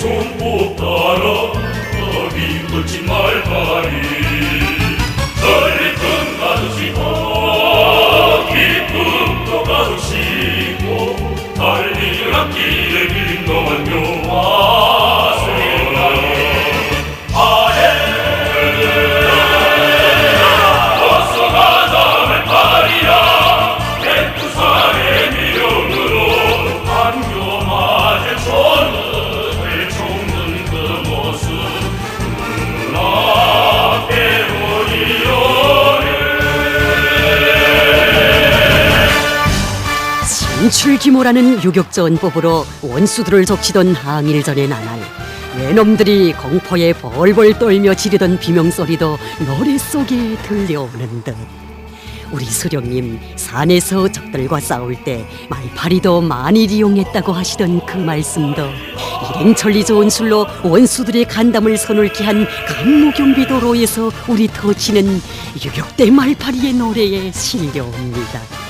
전복 따라 어비 걷지 말다리 전리품 가두시고 기쁨도 가두시고 달리는 앞길에 빈동한 묘 신출귀모라는 유격전법으로 원수들을 적치던 항일전의 나날 외놈들이 공포에 벌벌 떨며 지르던 비명소리도 노래 속에 들려오는 듯 우리 수령님 산에서 적들과 싸울 때 말파리도 많이 이용했다고 하시던 그 말씀도 일행천리 좋은 술로 원수들의 간담을 서늘케 한 간무경비도로에서 우리 터치는 유격대 말파리의 노래에 실려옵니다.